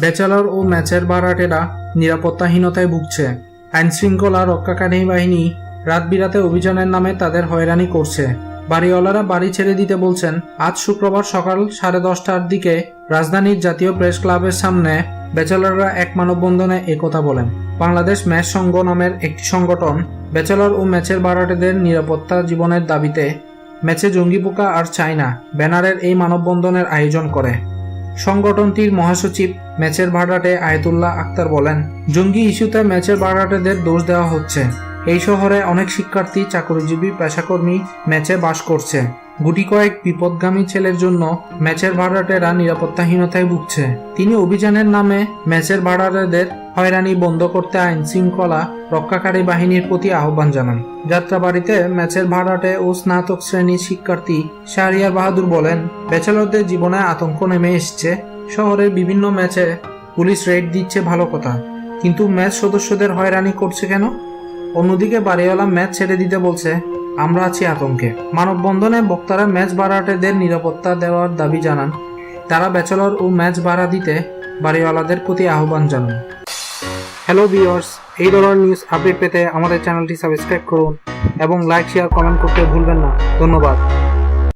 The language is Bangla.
ব্যাচেলর ও ম্যাচের বারাটেরা নিরাপত্তাহীনতায় ভুগছে। আইনশৃঙ্খলা রক্ষাকারী বাহিনী রাত বিরাতে অভিযানের নামে তাদের হয়রানি করছে। বাড়িওয়ালারা বাড়ি ছেড়ে দিতে বলছেন, আজ শুক্রবার সকাল সাড়ে দশটার দিকে রাজধানীর জাতীয় প্রেস ক্লাবের সামনে ব্যাচেলররা এক মানববন্ধনে একথা বলেন। বাংলাদেশ ম্যাচ সংঘ নামের একটি সংগঠন ব্যাচেলর ও ম্যাচের বারাটেদের নিরাপত্তা জীবনের দাবিতে ম্যাচে জঙ্গি পোকা আর চায়না ব্যানারের এই মানববন্ধনের আয়োজন করে। সংগঠনটির মহাসচিব ম্যাচের ভাড়াটে আয়তুল্লাহ আক্তার বলেন জঙ্গি ইস্যুতে ম্যাচের ভাড়াটেদের দোষ দেওয়া হচ্ছে। এই শহরে অনেক শিক্ষার্থী, চাকরিজীবী, পেশাকর্মী ম্যাচে বাস করছে। গুটি কয়েক বিপদগামী ছেলের জন্য ম্যাচের ভাড়াটেরা নিরাপত্তাহীনতায় ভুগছে। তিনি অভিযানের নামে ম্যাচের ভাড়াটেদের হয়রানি বন্ধ করতে আইন শৃঙ্খলা রক্ষাকারী বাহিনীর প্রতি আহ্বান জানান। যাত্রাবাড়িতে ম্যাচের ভাড়াটে ও স্নাতক শ্রেণির শিক্ষার্থী শাহরিয়ার বাহাদুর বলেন, ব্যাচেলরদের জীবনে আতঙ্ক নেমে এসছে। শহরের বিভিন্ন ম্যাচে পুলিশ রেড দিচ্ছে ভালো কথা। কিন্তু ম্যাচ সদস্যদের হয়রানি করছে কেন? অন্যদিকে বাড়িওয়ালা ম্যাচ ছেড়ে দিতে বলছে, আমরা আছি আতঙ্কে। মানববন্ধনে বক্তারা ম্যাচ ভাড়াটেদের নিরাপত্তা দেওয়ার দাবি জানান। তারা ব্যাচেলর ও ম্যাচ ভাড়া দিতে বাড়িওয়ালাদের প্রতি আহ্বান জানান। হ্যালো ভিওর্স এই ধরনের নিউজ আপডেট পেতে আমাদের চ্যানেলটি সাবস্ক্রাইব করুন এবং লাইক, শেয়ার, কমেন্ট করতে ভুলবেন না। ধন্যবাদ।